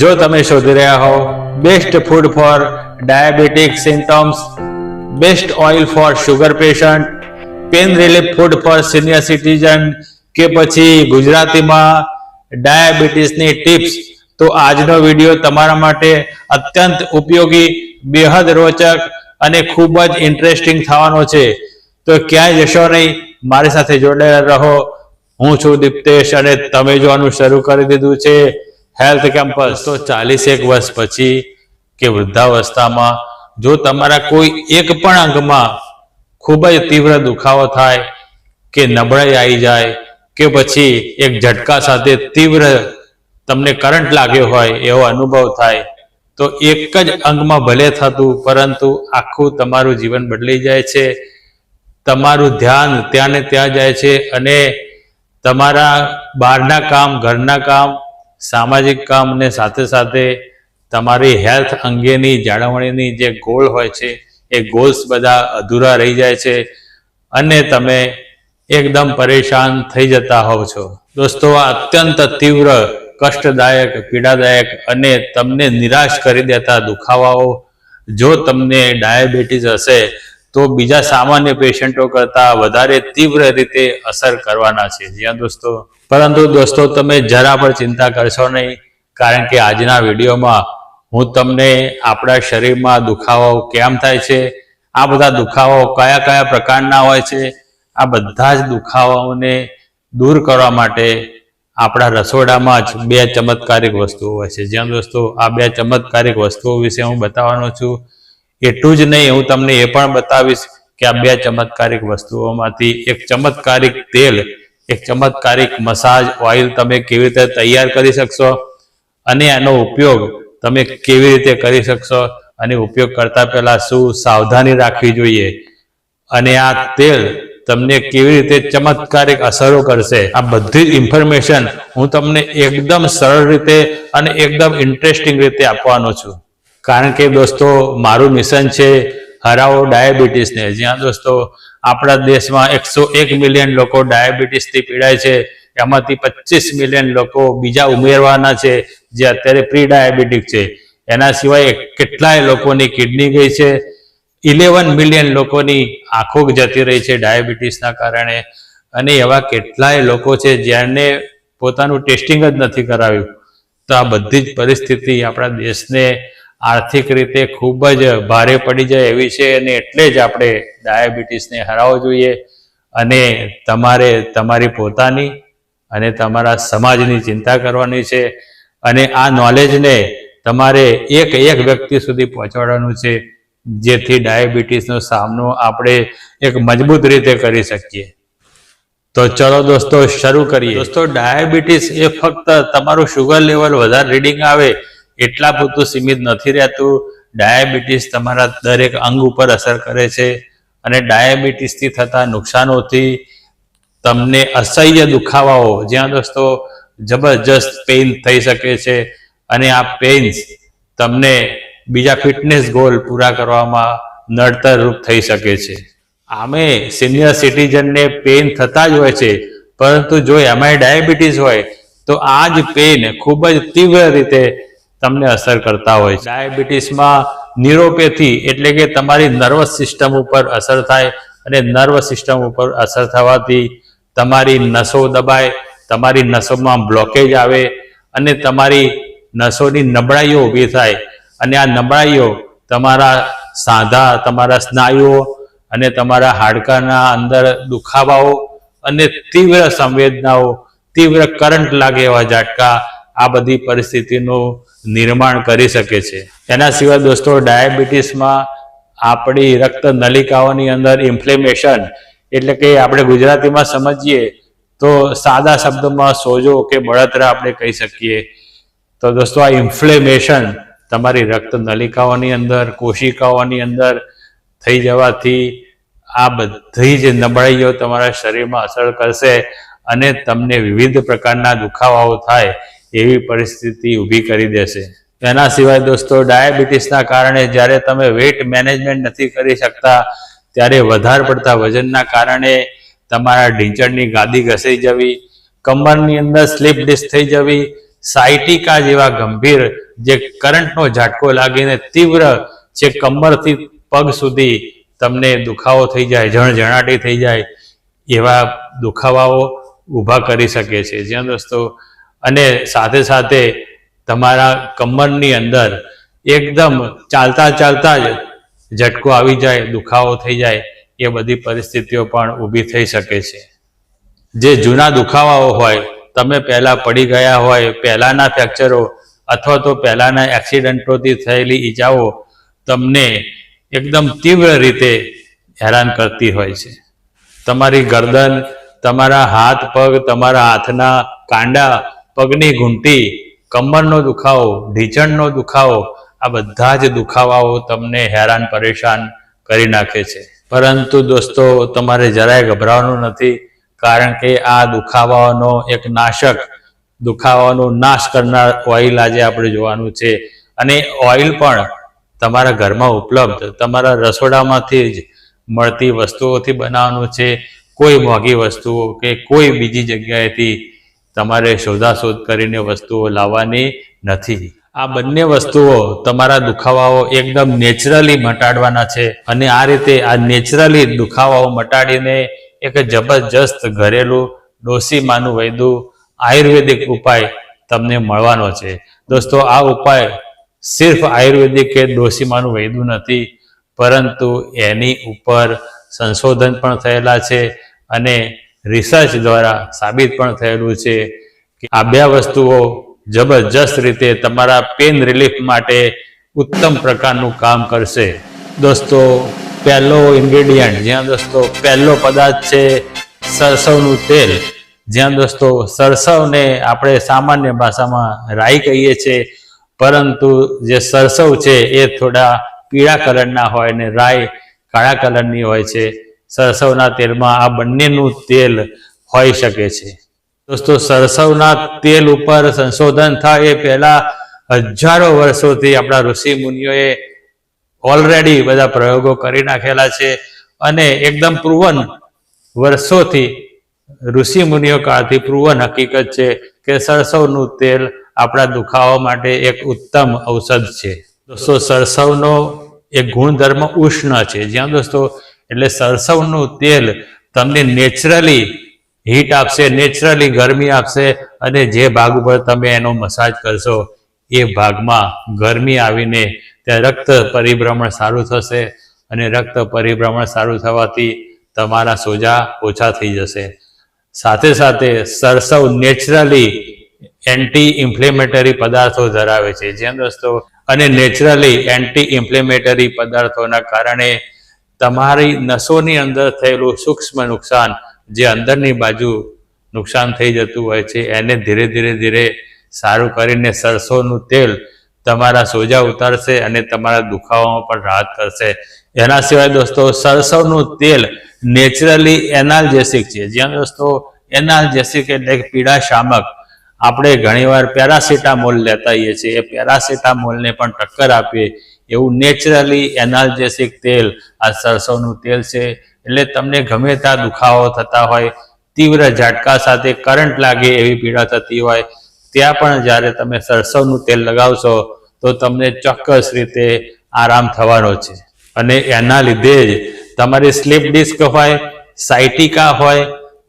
જો તમે શોધી રહ્યા હો best food for diabetic symptoms best oil for sugar patient pain relief food for senior citizen કે પછી ગુજરાતીમાં ડાયાબિટીસની ટિપ્સ તો આજનો વીડિયો તમારા માટે અત્યંત ઉપયોગી, બેહદ રોચક અને ખૂબ જ ઇન્ટરેસ્ટિંગ થવાનો છે. તો ક્યાંય જશો નહીં, મારી સાથે જોડાયેલા રહો. હું છું દીપ્તેશ અને તમે જોવાનું શરૂ કરી દીધું છે હેલ્થ કેમ્પસ તો ચાલીસ એક વર્ષ પછી કે વૃદ્ધાવસ્થામાં જો તમારા કોઈ એક પણ અંગમાં ખૂબ જ તીવ્ર દુખાવો થાય કે નબળાઈ આવી જાય કે પછી એક ઝટકા સાથે તીવ્ર તમને કરંટ લાગ્યો હોય એવો અનુભવ થાય, તો એક જ અંગમાં ભલે થતું પરંતુ આખું તમારું જીવન બદલાઈ જાય છે. તમારું ધ્યાન ત્યાં ને ત્યાં જાય છે અને તમારા બહારના કામ, ઘરના કામ સામાજિક કામને સાથે સાથે તમારી હેલ્થ અંગેની જાળવણીની જે ગોળ હોય છે, એ ગોલ્સ બધા અધૂરા રહી જાય છે અને તમે એકદમ પરેશાન થઈ જતા હોવ છો. દોસ્તો, આ અત્યંત તીવ્ર, કષ્ટદાયક, પીડાદાયક અને તમને નિરાશ કરી દેતા દુખાવાઓ, જો તમને ડાયાબિટીસ હશે તો બીજા સામાન્ય પેશન્ટો કરતા વધારે તીવ્ર રીતે અસર કરવાના છે. જ્યાં દોસ્તો. પરંતુ દોસ્તો, તમે જરા પણ ચિંતા કરશો નહીં, કારણ કે આજના વિડીયોમાં હું તમને આપણા શરીરમાં દુખાવો કેમ થાય છે, આ બધા દુખાવો કયા કયા પ્રકારના હોય છે, આ બધા જ દુખાવાઓને દૂર કરવા માટે આપણા રસોડામાં જ બે ચમત્કારિક વસ્તુઓ હોય છે. જ્યાં દોસ્તો, આ બે ચમત્કારિક વસ્તુઓ વિશે હું બતાવવાનો છું. એટલું જ નહીં, હું તમને એ પણ બતાવીશ કે આ બે ચમત્કારિક વસ્તુઓમાંથી એક ચમત્કારિક તેલ, એક ચમત્કારિક મસાજ ઓઇલ તમે કેવી રીતે તૈયાર કરી શકશો અને આનો ઉપયોગ તમે કેવી રીતે કરી શકશો અને ઉપયોગ કરતા પહેલા શું સાવધાની રાખવી જોઈએ અને આ તેલ તમને કેવી રીતે ચમત્કારિક અસરો કરશે, આ બધી જ ઇન્ફોર્મેશન હું તમને એકદમ સરળ રીતે અને એકદમ ઇન્ટરેસ્ટિંગ રીતે આપવાનો છું. કારણ કે દોસ્તો, મારું મિશન છે હરાવો ડાયાબિટીસને. જ્યાં દોસ્તો, આપણા દેશમાં એકસો એક મિલિયન લોકો ડાયાબિટીસથી પીડાય છે, એમાંથી પચીસ મિલિયન લોકો બીજા ઉમેરવાના છે, જે અત્યારે પ્રી ડાયાબિટીક છે. એના સિવાય કેટલાય લોકોની કિડની ગઈ છે. ઇલેવન મિલિયન લોકોની આંખો જતી રહી છે ડાયાબિટીસના કારણે. અને એવા કેટલાય લોકો છે જેને પોતાનું ટેસ્ટિંગ જ નથી કરાવ્યું. તો આ બધી જ પરિસ્થિતિ આપણા દેશને આર્થિક રીતે ખૂબ જ ભારે પડી જાય એવી છે અને એટલે જ આપણે ડાયાબિટીસને હરાવવો જોઈએ અને તમારે તમારી પોતાની અને તમારા સમાજની ચિંતા કરવાની છે અને આ નોલેજને તમારે એક એક વ્યક્તિ સુધી પહોંચાડવાનું છે જેથી ડાયાબિટીસનો સામનો આપણે એક મજબૂત રીતે કરી શકીએ. તો ચલો દોસ્તો, શરૂ કરીએ. દોસ્તો, ડાયાબિટીસ એ ફક્ત તમારું શુગર લેવલ વધારે રીડિંગ આવે એટલા પૂરતું સીમિત નથી રહેતું. ડાયાબિટીસ તમારા દરેક અંગ ઉપર અસર કરે છે અને ડાયાબિટીસથી થતા નુકસાનોથી તમને અસહ્ય દુખાવાઓ, જ્યાં દોસ્તો જબરજસ્ત પેઇન થઈ શકે છે અને આ પેઇન્સ તમને બીજા ફિટનેસ ગોલ પૂરા કરવામાં નડતર રૂપ થઈ શકે છે. આમે સિનિયર સિટીઝનને પેઇન થતા જ હોય છે, પરંતુ જો એમાંય ડાયાબિટીસ હોય, તો આ જ પેઇન ખૂબ જ તીવ્ર રીતે તમને અસર કરતા હોય છે. ડાયાબિટીસમાં ન્યુરોપેથી એટલે કે તમારી નર્વસ સિસ્ટમ ઉપર અસર થાય અને નર્વસ સિસ્ટમ ઉપર અસર થવાથી તમારી નસો દબાય, તમારી નસોમાં બ્લોકેજ આવે અને તમારી નસોની નબળાઈઓ ઊભી થાય. અને આ નબળાઈઓ તમારા સાંધા, તમારા સ્નાયુઓ અને તમારા હાડકાના અંદર દુખાવાઓ અને તીવ્ર સંવેદનાઓ, તીવ્ર કરંટ લાગે એવા ઝાટકા, આ બધી પરિસ્થિતિનું નિર્માણ કરી શકે છે. એના સિવાય દોસ્તો, ડાયાબિટીસમાં આપણી રક્ત નલિકાઓની અંદર ઇન્ફ્લેમેશન એટલે કે આપણે ગુજરાતીમાં સમજીએ તો સાદા શબ્દમાં સોજો કે બળતરા આપણે કહી શકીએ. તો દોસ્તો, આ ઇન્ફ્લેમેશન તમારી રક્ત નલિકાઓની અંદર, કોશિકાઓની અંદર થઈ જવાથી આ બધી જ નબળાઈઓ તમારા શરીરમાં અસર કરશે અને તમને વિવિધ પ્રકારના દુખાવાઓ થાય એવી પરિસ્થિતિ ઊભી કરી દેશે. એના સિવાય દોસ્તો, ડાયાબિટીસના કારણે જ્યારે તમે વેઇટ મેનેજમેન્ટ નથી કરી શકતા, ત્યારે વધારે પડતા વજનના કારણે તમારા ઢીંચણની ગાદી ઘસાઈ જવી, કમરની અંદર સ્લીપ ડિસ્ક થઈ જવી, સાયટિકા જેવા ગંભીર જે કરંટનો ઝાટકો લાગીને તીવ્ર જે કમરથી પગ સુધી તમને દુખાવો થઈ જાય જણજણાટી થઈ જાય, એવા દુખાવાઓ ઊભા કરી શકે છે. જ્યાં દોસ્તો અને સાથે સાથે તમારા કમરની અંદર એકદમ ચાલતા ચાલતા જ ઝટકો આવી જાય, દુખાવો થઈ જાય, એ બધી પરિસ્થિતિઓ પણ ઊભી થઈ શકે છે. જે જૂના દુખાવાઓ હોય, તમે પહેલાં પડી ગયા હોય, પહેલાંના ફ્રેક્ચરો અથવા તો પહેલાંના એક્સિડન્ટોથી થયેલી ઈજાઓ તમને એકદમ તીવ્ર રીતે હેરાન કરતી હોય છે. તમારી ગરદન, તમારા હાથ પગ, તમારા હાથના કાંડા પગની ઘૂંટી, કમરનો દુખાવો, ઢીચણનો દુખાવો, આ બધા જ દુખાવાઓ તમને હેરાન પરેશાન કરી નાખે છે. પરંતુ દોસ્તો, તમારે જરાય ગભરાવાનું નથી, કારણ કે આ દુખાવાનો એક નાશક, દુખાવાનો નાશ કરનાર ઓઇલ આજે આપણે જોવાનું છે. અને ઓઇલ પણ તમારા ઘરમાં ઉપલબ્ધ, તમારા રસોડામાંથી જ મળતી વસ્તુઓથી બનાવવાનું છે. કોઈ મોંઘી વસ્તુઓ કે કોઈ બીજી જગ્યાએથી તમારે શોધાશોધ કરીને વસ્તુઓ લાવવાની નથી. આ બંને વસ્તુઓ તમારા દુખાવાઓ એકદમ નેચરલી મટાડવાના છે અને આ રીતે આ નેચરલી દુખાવાઓ મટાડીને એક જબરજસ્ત ઘરેલું ડોસીમાનું વૈદું આયુર્વેદિક ઉપાય તમને મળવાનો છે. દોસ્તો, આ ઉપાય સિર્ફ આયુર્વેદિક કે ડોસીમાનું વૈદું નથી, પરંતુ એની ઉપર સંશોધન પણ થયેલા છે અને રિસર્ચ દ્વારા સાબિત પણ થયેલું છે કે આ બે વસ્તુઓ જબરજસ્ત રીતે તમારા પેન રિલીફ માટે ઉત્તમ પ્રકારનું કામ કરશે. દોસ્તો, પહેલો ઇન્ગ્રેડિયન્ટ જ્યાં દોસ્તો પહેલો પદાર્થ છે સરસવનું તેલ. જ્યાં દોસ્તો સરસવને આપણે સામાન્ય ભાષામાં રાઈ કહીએ છીએ, પરંતુ જે સરસવ છે એ થોડા પીળા કલરના હોય ને રાઈ કાળા કલરની હોય છે. સરસવના તેલમાં આ બંનેનું તેલ હોઈ શકે છે. દોસ્તો, સરસવના તેલ ઉપર સંશોધન થાય એ પહેલા હજારો વર્ષોથી આપણા ઋષિ મુનિઓએ ઓલરેડી બધા પ્રયોગો કરી નાખેલા છે અને એકદમ પ્રુવન વર્ષોથી ઋષિ મુનિઓ કાળથી પ્રુવન હકીકત છે કે સરસવનું તેલ આપણા દુખાવા માટે એક ઉત્તમ ઔષધ છે. દોસ્તો, સરસવનો એક ગુણધર્મ ઉષ્ણ છે. જ્યાં દોસ્તો એટલે સરસવનું તેલ તમને નેચરલી હીટ આપશે નેચરલી ગરમી આપશે અને જે ભાગ ઉપર તમે એનો મસાજ કરશો, એ ભાગમાં ગરમી આવીને ત્યાં રક્ત પરિભ્રમણ સારું થશે અને રક્ત પરિભ્રમણ સારું થવાથી તમારા સોજા ઓછા થઈ જશે. સાથે સાથે સરસવ નેચરલી એન્ટી ઇન્ફ્લેમેટરી પદાર્થો ધરાવે છે. જેમ દોસ્તો, અને નેચરલી એન્ટી ઇન્ફ્લેમેટરી પદાર્થોના કારણે તમારી નસોની અંદર થયેલું સૂક્ષ્મ નુકસાન જે અંદરની બાજુ નુકસાન થઈ જતું હોય છે, એને ધીરે ધીરે ધીરે સારું કરીને સરસોનું તેલ તમારા સોજા ઉતારશે અને તમારા દુખાવામાં પણ રાહત કરશે એના સિવાય દોસ્તો સરસવનું તેલ નેચરલી એનાલ્જેસિક છે. જ્યાં દોસ્તો એનાલ્જેસિક એટલે કે પીડા શામક. આપણે ઘણીવાર પેરાસિટામોલ લેતા હોઈએ છીએ. એ પેરાસિટામોલને પણ ટક્કર આપીએ. એવું નેચરલી એનાલ્જેસિક તેલ, આ સરસવનું તેલ છે. એટલે તમને ગમે ત્યાં દુખાવો થતા હોય, તીવ્ર ઝાટકા સાથે કરંટ લાગે એવી પીડા થતી હોય, ત્યાં પણ જ્યારે તમે સરસવનું તેલ લગાવશો, તો તમને ચોક્કસ રીતે આરામ થવાનો છે. અને એના લીધે જ તમારી સ્લીપ ડિસ્ક હોય, સાયટિકા હોય,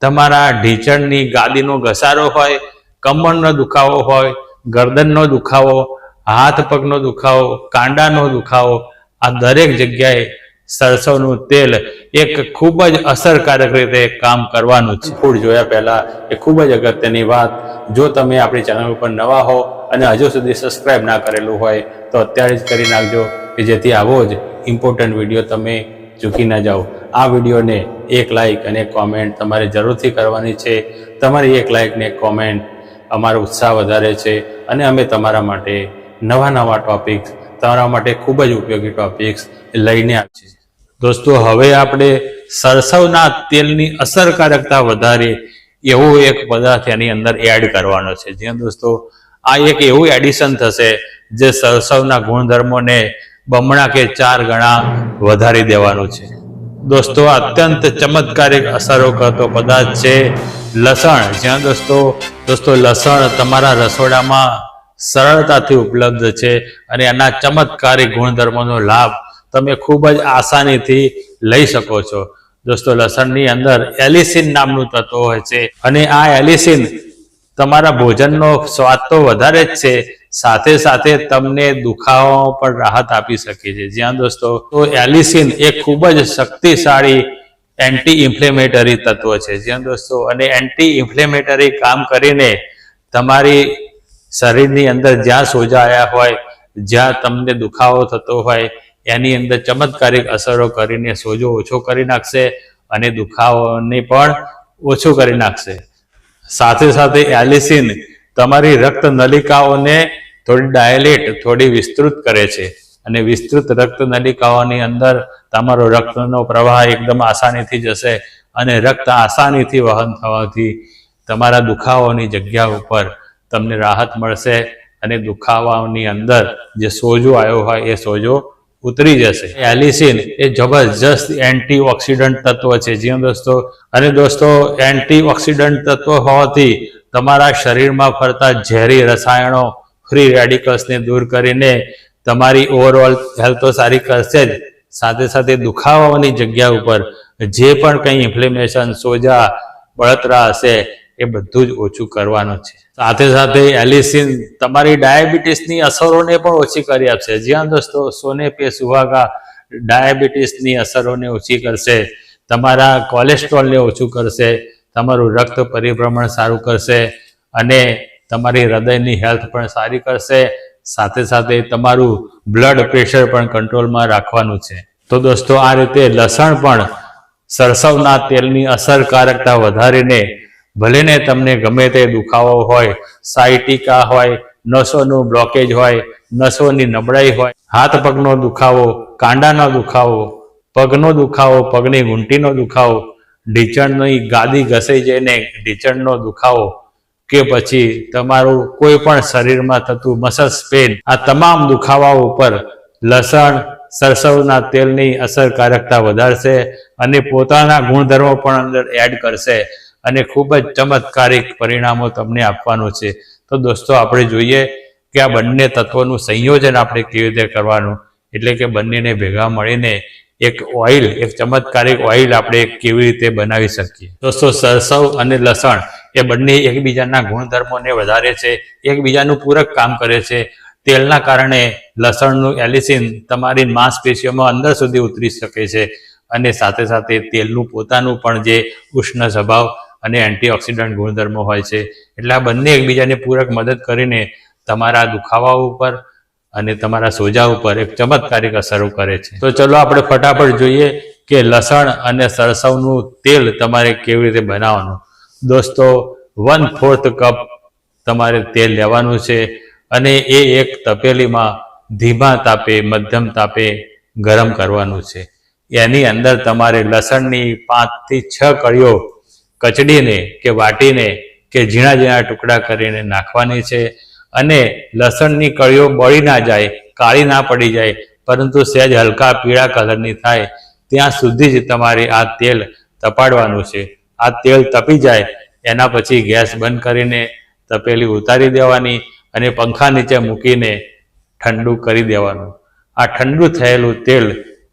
તમારા ઢીચણની ગાદીનો ઘસારો હોય, કમરનો દુખાવો હોય, ગરદનનો દુખાવો હાથ પગનો દુખાવો, કાંડાનો દુખાવો, આ દરેક જગ્યાએ સરસવનું તેલ એક ખૂબ જ અસરકારક રીતે કામ કરવાનું છે. ફૂડ જોયા પહેલાં એ ખૂબ જ અગત્યની વાત. જો તમે આપણી ચેનલ ઉપર નવા હો અને હજુ સુધી સબસ્ક્રાઇબ ના કરેલું હોય, તો અત્યારે જ કરી નાખજો કે જેથી આવો જ ઇમ્પોર્ટન્ટ વીડિયો તમે ચૂકી ના જાઓ. આ વિડીયોને એક લાઇક અને કોમેન્ટ તમારે જરૂરથી કરવાની છે. તમારી એક લાઈક ને કોમેન્ટ અમારો ઉત્સાહ વધારે છે અને અમે તમારા માટે નવા નવા ટોપિક્સ તમારા માટે ખૂબ જ ઉપયોગી ટોપિક્સ લઈને આવીએ છે. દોસ્તો, હવે આપણે સરસવના તેલની અસરકારકતા વધારે એવો એક પદાર્થ એની અંદર એડ કરવાનો છે. જ્યાં દોસ્તો, આ એક એવું એડિશન થશે જે સરસવના ગુણધર્મોને બમણા કે ચાર ગણા વધારી દેવાનું છે. દોસ્તો અત્યંત ચમત્કારિક અસરો કરતો પદાર્થ છે લસણ. જ્યાં દોસ્તો દોસ્તો, લસણ તમારા રસોડામાં સરળતાથી ઉપલબ્ધ છે અને એના ચમત્કારિક ગુણધર્મોનો લાભ તમે ખૂબ જ આસાનીથી લઈ શકો છો. દોસ્તો, લસણની અંદર એલિસિન નામનું તત્વ હોય છે અને આ એલિસિન તમારા ભોજનનો સ્વાદ તો વધારે જ છે, સાથે સાથે તમને દુખાવામાં પણ રાહત આપી શકે છે. જ્યાં દોસ્તો. તો એલિસિન એ ખૂબ જ શક્તિશાળી એન્ટી ઇન્ફ્લેમેટરી તત્વ છે. જ્યાં દોસ્તો. અને એન્ટી ઇન્ફ્લેમેટરી કામ કરીને તમારી શરીરની અંદર જ્યાં સોજા આવ્યા હોય, જ્યાં તમને દુખાવો થતો હોય, એની અંદર ચમત્કારિક અસરો કરીને સોજો ઓછો કરી નાખશે અને દુખાવોને પણ ઓછું કરી નાખશે. સાથે સાથે એલિસિન તમારી રક્ત નલિકાઓને થોડી ડાયલેટ, થોડી વિસ્તૃત કરે છે. અને વિસ્તૃત રક્ત નલિકાઓની અંદર તમારો રક્તનો પ્રવાહ એકદમ આસાનીથી જશે અને રક્ત આસાનીથી વહન થવાથી તમારા દુખાવાની જગ્યા ઉપર તમને રાહત મળશે અને દુખાવાની અંદર જે સોજો આવ્યો હોય એ સોજો ઉતરી જશે. એલિસિન એ જબરજસ્ત એન્ટી ઓક્સિડન્ટ તત્વ છે. જે દોસ્તો. અને દોસ્તો એન્ટી ઓક્સિડન્ટ તત્વ હોવાથી તમારા શરીરમાં ફરતા ઝેરી રસાયણો ફ્રી રેડિકલ્સને દૂર કરીને તમારી ઓવરઓલ હેલ્થ તો સારી કરશે જ. સાથે સાથે દુખાવાની જગ્યા ઉપર જે પણ કંઈ ઇન્ફ્લેમેશન સોજા, બળતરા હશે એ બધું જ ઓછું કરવાનું છે. સાથે સાથે એલિસિન તમારી ડાયાબિટીસની અસરોને પણ ઓછી કરી આપશે. જ્યાં દોસ્તો, સોને પે સુહાગા ડાયાબિટીસની અસરોને ઓછી કરશે, તમારા કોલેસ્ટ્રોલને ઓછું કરશે, તમારું રક્ત પરિભ્રમણ સારું કરશે અને તમારી હૃદયની હેલ્થ પણ સારી કરશે. સાથે સાથે તમારું બ્લડ પ્રેશર પણ કંટ્રોલમાં રાખવાનું છે. તો દોસ્તો, આ રીતે લસણ પણ સરસવના તેલની અસરકારકતા વધારીને ભલે ને તમને ગમે તે દુખાવો હોય, સાયટિકા હોય, નસોનું બ્લોકેજ હોય, નસોની નબળાઈ હોય, હાથ પગનો દુખાવો, કાંડાનો દુખાવો, પગનો દુખાવો, પગની ઘૂંટીનો દુખાવો, ઢીચણની ગાદી ઘસાઈ જઈને ઢીચણનો દુખાવો, કે પછી તમારું કોઈ પણ શરીરમાં થતું મસલ્સ પેન આ તમામ દુખાવા ઉપર લસણ, સરસવના તેલની અસરકારકતા વધારશે અને પોતાના ગુણધર્મો પણ અંદર એડ કરશે. અને ખૂબ જ ચમત્કારિક પરિણામો તમને આપવાનું છે. તો દોસ્તો, આપણે જોઈએ કે આ બંને તત્વોનું સંયોજન આપણે કેવી રીતે કરવાનું? એટલે કે બંનેને ભેગા મળીને એક ઓઇલ, એક ચમત્કારિક ઓઇલ આપણે કેવી રીતે બનાવી શકીએ? દોસ્તો, સરસવ અને લસણ એ બંને એકબીજાના ગુણધર્મોને વધારે છે, એકબીજાનું પૂરક કામ કરે છે. તેલના કારણે લસણનું એલિસિન તમારી માંસપેશીઓમાં અંદર સુધી ઉતરી શકે છે અને સાથે સાથે તેલનું પોતાનું પણ જે ઉષ્ણ સ્વભાવ અને એન્ટીઓક્સિડન્ટ ગુણધર્મો હોય છે. એટલે આ બંને એકબીજાને પૂરક મદદ કરીને તમારા દુખાવા ઉપર અને તમારા સોજા ઉપર એક ચમત્કારિક અસરો કરે છે. તો ચલો આપણે ફટાફટ જોઈએ કે લસણ અને સરસવનું તેલ તમારે કેવી રીતે બનાવવાનું. દોસ્તો વન ફોર્થ કપ તમારે તેલ લેવાનું છે અને એ એક તપેલીમાં ધીમા તાપે, મધ્યમ તાપે ગરમ કરવાનું છે. એની અંદર તમારે લસણની પાંચથી છ કળીઓ કચડીને કે વાટીને કે ઝીણા ઝીણા ટુકડા કરીને નાખવાની છે અને લસણની કળીઓ બળી ના જાય, કાળી ના પડી જાય, પરંતુ સહેજ હલકા પીળા કલરની થાય, ત્યાં સુધી જ તમારે આ તેલ તપાડવાનું છે. આ તેલ તપી જાય, એના પછી ગેસ બંધ કરીને તપેલી ઉતારી દેવાની અને પંખા નીચે મૂકીને ઠંડુ કરી દેવાનું. આ ઠંડુ થયેલું તેલ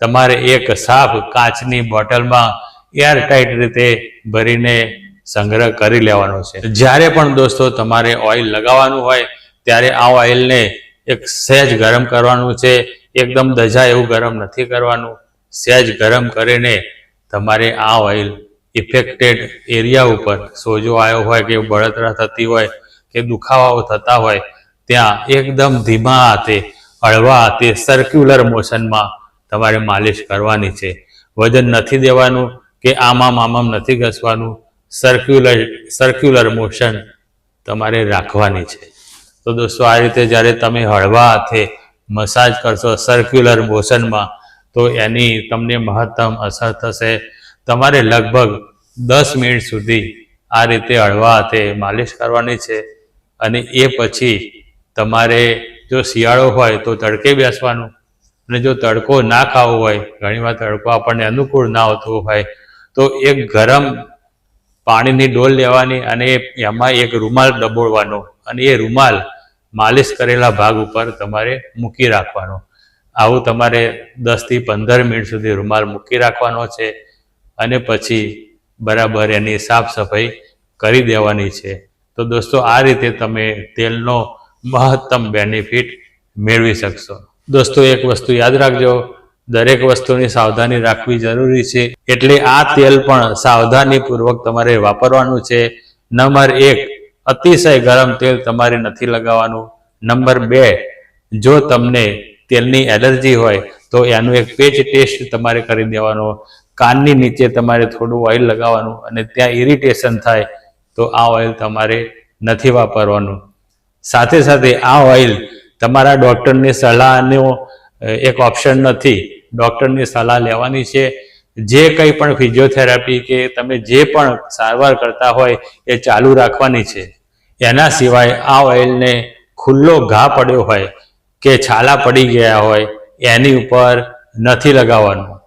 તમારે એક સાફ કાચની બોટલમાં એરટાઈટ રીતે ભરીને સંગ્રહ કરી લેવાનો છે? જ્યારે પણ દોસ્તો તમારે ઓઇલ લગાવવાનું હોય, ત્યારે આ ઓઇલને એક સહેજ ગરમ કરવાનું છે. એકદમ દજા એવું ગરમ નથી કરવાનું. સહેજ ગરમ કરીને તમારે આ ઓઇલ ઇફેક્ટેડ એરિયા ઉપર સોજો આવ્યો હોય કે બળતરા થતી હોય કે દુખાવાઓ થતા હોય, ત્યાં એકદમ ધીમા હાથે, હળવા હાથે સર્ક્યુલર મોશનમાં તમારે માલિશ કરવાની છે. વજન નથી દેવાનું. કે આમામ આમામ નથી ઘસવાનું સર્ક્યુલર સર્ક્યુલર મોશન તમારે રાખવાની છે. તો દોસ્તો, આ રીતે જ્યારે તમે હળવા હાથે મસાજ કરશો સર્ક્યુલર મોશનમાં તો એની તમને મહત્તમ અસર થશે. તમારે લગભગ દસ મિનિટ સુધી આ રીતે હળવા હાથે માલિશ કરવાની છે અને એ પછી તમારે જો શિયાળો હોય તો તડકે બેસવાનું અને જો તડકો ના ખાવો હોય, ઘણીવાર તડકો આપણને અનુકૂળ ના હોતો હોય તો એક ગરમ પાણીની ડોલ લેવાની અને એમાં એક રૂમાલ ડબોળવાનો અને એ રૂમાલ માલિશ કરેલા ભાગ ઉપર તમારે મૂકી રાખવાનો. આવું તમારે દસથી પંદર મિનિટ સુધી રૂમાલ મૂકી રાખવાનો છે અને પછી બરાબર એની સાફ સફાઈ કરી દેવાની છે. તો દોસ્તો, આ રીતે તમે તેલનો મહત્તમ બેનિફિટ મેળવી શકશો. દોસ્તો, એક વસ્તુ યાદ રાખજો દરેક વસ્તુની સાવધાની રાખવી જરૂરી છે. એટલે આ તેલ પણ સાવધાનીપૂર્વક તમારે વાપરવાનું છે. નંબર એક, અતિશય ગરમ તેલ તમારે નથી લગાવવાનું. નંબર બે, જો તમને તેલની એલર્જી હોય, તો એનું એક પેચ ટેસ્ટ તમારે કરી દેવાનો. કાનની નીચે તમારે થોડું ઓઇલ લગાવવાનું અને ત્યાં ઇરિટેશન થાય, તો આ ઓઇલ તમારે નથી વાપરવાનું. સાથે સાથે આ ઓઇલ તમારા ડૉક્ટરની સલાહનો એક ઓપ્શન નથી. ડૉક્ટરની સલાહ લેવાની છે. જે કંઈ પણ ફિઝિયોથેરાપી કે તમે જે પણ સારવાર કરતા હોય એ ચાલુ રાખવાની છે. એના સિવાય આ ઓઇલને ખુલ્લો ઘા પડ્યો હોય કે છાલા પડી ગયા હોય એની ઉપર નથી લગાવવાનું.